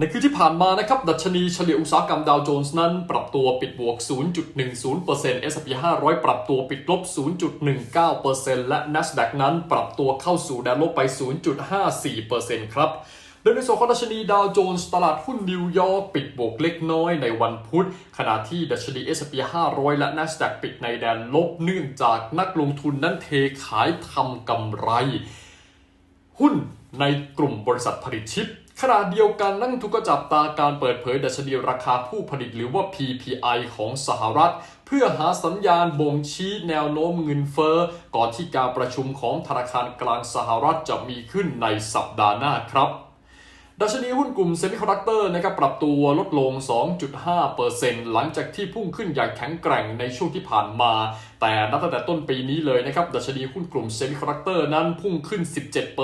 ในคืนที่ผ่านมานะครับดัชนีเฉลี่ยอุตสาหกรรมดาวโจนส์นั้น ปรับตัวปิดบวก 0.10% S&P 500 ปรับตัวปิดลบ 0.19%และ NASDAQ นั้นปรับตัวเข้าสู่แดนลบไป 0.54%ครับโดยในส่วนของดัชนีดาวโจนส์ตลาดหุ้นนิวยอร์กปิดบวกเล็กน้อยในวันพุธ ขณะที่ดัชนี S&P 500 และ NASDAQ ปิดในแดนลบเนื่องจากนักลงทุนนั้นเทขายทำกำไร หุ้นในกลุ่มบริษัทผลิตชิป ขณะเดียวกันนักลงทุนก็จับตาการเปิดเผยดัชนีราคาผู้ผลิตหรือว่า PPI ของสหรัฐ เพื่อหาสัญญาณบ่งชี้แนวโน้มเงินเฟ้อก่อนที่การประชุมของธนาคารกลางสหรัฐจะมีขึ้นในสัปดาห์หน้าครับดัชนีหุ้นกลุ่มเซมิคอนดักเตอร์นะครับปรับตัวลดลง 2.5%หลังจากที่พุ่งขึ้นอย่างแข็งแกร่งในช่วงที่ผ่านมา แต่นับตั้งแต่ต้นปีนี้เลยนะครับ ดัชนีหุ้นกลุ่มเซมิคอนดักเตอร์นั้นพุ่งขึ้น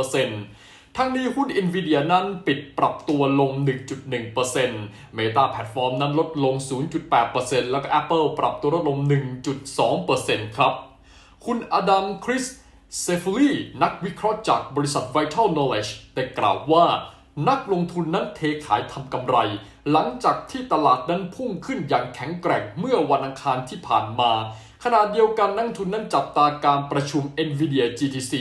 17% ทั้งนี้หุ้น Nvidia นั้นปิดปรับตัวลง 1.1% Meta Platform นั้นลดลง 0.8%แล้วก็ Apple ปรับตัวลดลง 1.2%ครับ คุณอดัมคริสเซฟูลีนักวิเคราะห์จากบริษัท Vital Knowledge ได้กล่าวว่า นักลงทุนนั้นเทขายทำกำไร หลังจากที่ตลาดนั้นพุ่งขึ้นอย่างแข็งแกร่งเมื่อวันอังคารที่ผ่านมาขณะเดียวกันนักทุนนั้นจับตาการประชุม Nvidia GTC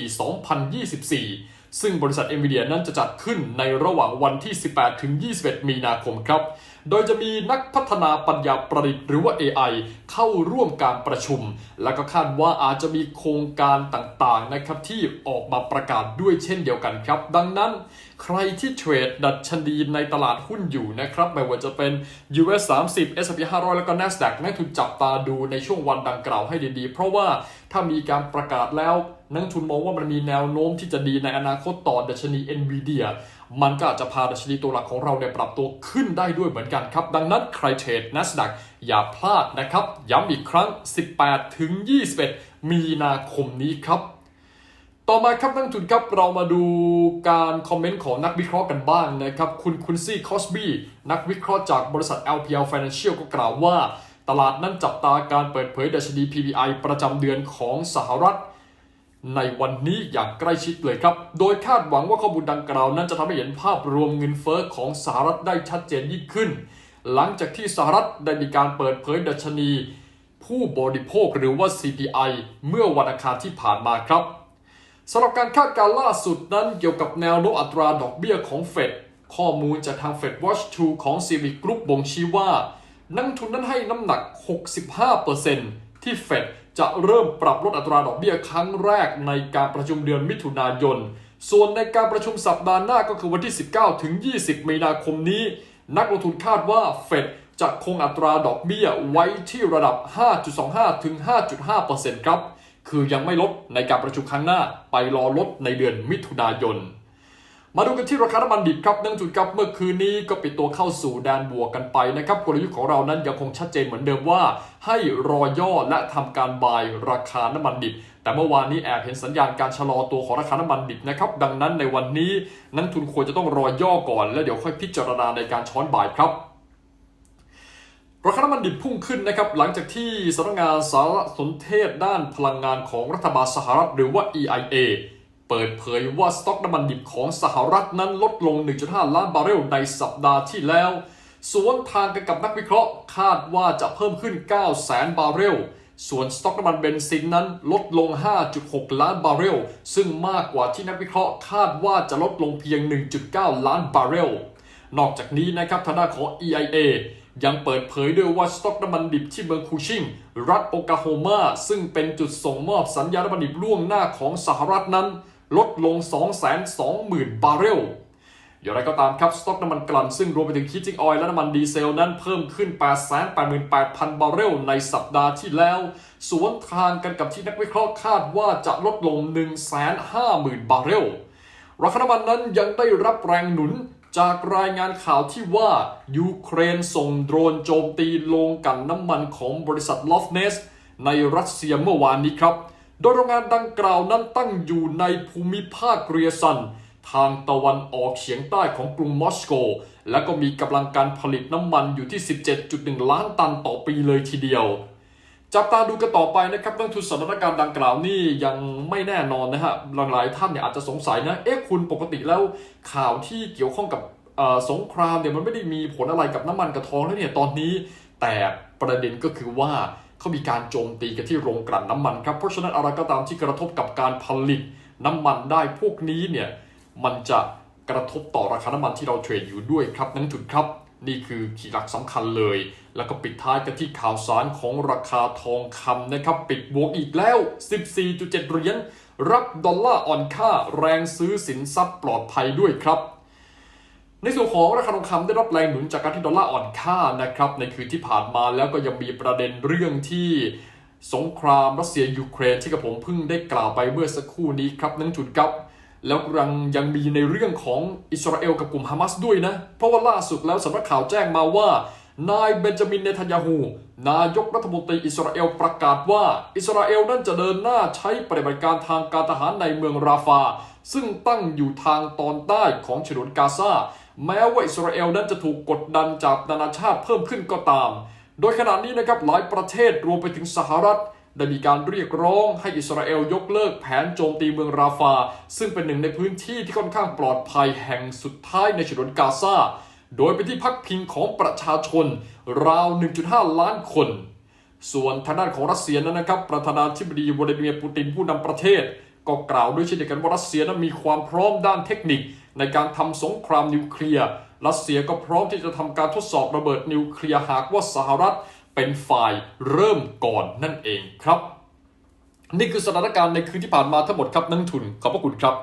2024 ซึ่งบริษัท Nvidia นั้นจะจัดขึ้นในระหว่างวันที่ 18 ถึง 21 มีนาคมครับ โดยจะมีนักพัฒนาปัญญาประดิษฐ์หรือว่า AI เข้าร่วมการประชุม และก็คาดว่าอาจจะมีโครงการต่างๆนะครับที่ออกมาประกาศด้วยเช่นเดียวกันครับ ดังนั้นใครที่เทรดดัชนีในตลาดหุ้นอยู่นะครับ ไม่ว่าจะเป็น US 30 S&P 500 แล้วก็ NASDAQ นักทุนจับตาดูในช่วงวันดังกล่าวให้ดีๆ เพราะว่าถ้ามีการประกาศแล้วนักทุนมองว่ามันมีแนวโน้มที่จะดีในอนาคตต่อดัชนี NVIDIA มันก็อาจจะพาดัชนีตัวหลักของเราเนี่ยปรับตัวขึ้นได้ด้วยเหมือนกันครับ ดังนั้นใครเทรด NASDAQ อย่าพลาดนะครับ ย้ำอีกครั้ง 18 ถึง 21 มีนาคมนี้ครับ ต่อมาครับนักลงทุนครับเรามาดูการคอมเมนต์ของนักวิเคราะห์กันบ้างนะครับ คุณคุณซี่คอสบี้นักวิเคราะห์จากบริษัท LPL Financial ก็กล่าวว่า ตลาดนั้นจับตาการเปิดเผยดัชนี PPI ประจำเดือนของสหรัฐ ในวันนี้อย่างใกล้ชิดเลยครับ โดยคาดหวังว่าข้อมูลดังกล่าวนั้นจะทำให้เห็นภาพรวมเงินเฟอ้อของสหรัฐได้ชัดเจนยิ่งขึ้น หลังจากที่สหรัฐได้มีการเปิดเผยดัชนี ผู้บริโภคหรือว่า CPI เมื่อวันอังคารที่ผ่านมาครับ สำหรับการคาดการณ์ล่าสุดนั้นเกี่ยวกับแนวโน้มอัตราดอกเบี้ยของเฟดข้อมูลจากทาง Fed Watch 2 ของ Civic Group บ่งชี้ว่า นักทุนนั้นให้น้ำหนัก 65%ที่เฟดจะเริ่มปรับลดอัตราดอกเบี้ยครั้งแรกในการประชุมเดือนมิถุนายน ส่วนในการประชุมสัปดาห์หน้าก็คือวันที่ 19 ถึง 20 มีนาคมนี้ นักลงทุนคาดว่าเฟดจะคงอัตราดอกเบี้ยไว้ที่ระดับ 5.25 ถึง 5.5%ครับ คือยังไม่ลดในการประชุมครั้งหน้าไปรอลดในเดือนมิถุนายน มาดูกันที่ราคาน้ำมันดิบครับเนื่องจากครับเมื่อคืนนี้ก็ปิดตัวเข้าสู่แดนบวกกันไปนะครับกลยุทธ์ของเรานั้นยังคงชัดเจนเหมือนเดิมว่า ให้รอย่อและทำการบายราคาน้ำมันดิบแต่เมื่อวานนี้แอบเห็นสัญญาณการชะลอตัวของราคาน้ำมันดิบนะครับ ดังนั้นในวันนี้นักทุนควรจะต้องรอย่อก่อน แล้วเดี๋ยวค่อยพิจารณาในการช้อนบ่ายครับ ราคาน้ำมันดิบพุ่งขึ้นนะครับหลังจากที่สำนักงานสารสนเทศด้านพลังงานของรัฐบาลสหรัฐหรือว่า EIA เปิดเผยว่าสต็อกน้ำมันดิบของสหรัฐนั้นลดลง 1.5 ล้านบาร์เรลในสัปดาห์ที่แล้ว สวนทางกันกับนักวิเคราะห์ คาดว่าจะเพิ่มขึ้น9แสนบาร์เรล ส่วนสต็อกน้ำมันเบนซินนั้นลดลง 5.6 ล้านบาร์เรล ซึ่งมากกว่าที่นักวิเคราะห์คาดว่าจะลดลงเพียง 1.9 ล้านบาร์เรล นอกจากนี้นะครับทางด้านของ EIA ยังเปิดเผยด้วยว่าสต็อกน้ำมันดิบที่เมืองคูชิง รัฐโอกาโฮมา ซึ่งเป็นจุดส่งมอบสัญญาณน้ำมันดิบล่วงหน้าของสหรัฐนั้น ลดลง 220,000 บาร์เรล อย่างไรก็ตามครับ สต็อกน้ำมันกลั่นซึ่งรวมไปถึงคิจิงออยล์และน้ำมันดีเซลนั้นเพิ่มขึ้น 888,000 บาร์เรลในสัปดาห์ที่แล้ว สวนทางกันกับที่นักวิเคราะห์คาดว่าจะลดลง 150,000 บาร์เรล ราคาน้ำมันนั้นยังได้รับแรงหนุน จากรายงานข่าวที่ว่า ยูเครนส่งโดรนโจมตีโรงกลั่นน้ำมันของบริษัทลอฟเนส ในรัสเซียเมื่อวานนี้ครับ โดยโรงงานดังกล่าวนั้นตั้งอยู่ในภูมิภาคเรียซัน ทางตะวันออกเฉียงใต้ของกรุงมอสโก และก็มีกำลังการผลิตน้ำมันอยู่ที่ 17.1 ล้านตันต่อปีเลยทีเดียว จับตาดูกันต่อไปนะครับเรื่องทุนสถานการณ์ดังกล่าวนี่ยังไม่แน่นอนนะฮะหลายๆท่านเนี่ยอาจจะสงสัยนะเอ๊ะคุณปกติแล้วข่าวที่เกี่ยวข้องกับสงครามเนี่ยมันไม่ได้มีผลอะไรกับน้ำมันกับทองแล้วเนี่ยตอนนี้ แต่ประเด็นก็คือว่าเขามีการโจมตีกันที่โรงกลั่นน้ำมันครับเพราะฉะนั้นอะไรก็ตามที่กระทบกับการผลิตน้ำมันได้พวกนี้เนี่ยมันจะกระทบต่อราคาน้ำมันที่เราเทรดอยู่ด้วยครับนั่นจุดครับ นี่คือขีดหลักสำคัญเลย แล้วก็ปิดท้ายกันที่ข่าวสารของราคาทองคำนะครับ ปิดบวกอีกแล้ว 14.7เหรียญรับดอลลาร์อ่อนค่าแรงซื้อสินทรัพย์ปลอดภัยด้วยครับ ในส่วนของราคาทองคำได้รับแรงหนุนจากการที่ดอลลาร์อ่อนค่านะครับ ในคืนที่ผ่านมาแล้วก็ยังมีประเด็นเรื่องที่สงครามรัสเซียยูเครนที่กับผมเพิ่งได้กล่าวไปเมื่อสักครู่นี้ครับนั่นจุดครับ แล้วยังยังมีในเรื่องของอิสราเอลกับกลุ่มฮามาสด้วยนะ เพราะว่าล่าสุดแล้วสำนักข่าวแจ้งมาว่า นายเบนจามินเนทันยาฮูนายกรัฐมนตรีอิสราเอลประกาศว่า อิสราเอลนั้นจะเดินหน้าใช้ปฏิบัติการทางการทหารในเมืองราฟา ซึ่งตั้งอยู่ทางตอนใต้ของฉนวนกาซาแม้ว่าอิสราเอลนั้นจะถูกกดดันจากนานาชาติเพิ่มขึ้นก็ตาม โดยขณะนี้นะครับหลายประเทศรวมไปถึงสหรัฐ ได้มีการเรียกร้องให้อิสราเอลยกเลิกแผนโจมตีเมืองราฟา ซึ่งเป็นหนึ่งในพื้นที่ที่ค่อนข้างปลอดภัยแห่งสุดท้ายในฉนวนกาซา โดยเป็นที่พักพิงของประชาชน ราว 1.5 ล้านคน ส่วนทางด้านของรัสเซียนั้นนะครับ ประธานาธิบดีวลาดิเมียร์ปูตินผู้นำประเทศ ก็กล่าวด้วยเช่นเดียวกันว่ารัสเซียนั้นมีความพร้อมด้านเทคนิค ในการทำสงครามนิวเคลียร์รัสเซียก็พร้อมที่จะทำการทดสอบระเบิดนิวเคลียร์หากว่าสหรัฐ เป็นฝ่ายเริ่มก่อนนั่นเองครับ นี่คือสถานการณ์ในคืนที่ผ่านมาทั้งหมดครับนักทุนขอบพระคุณครับ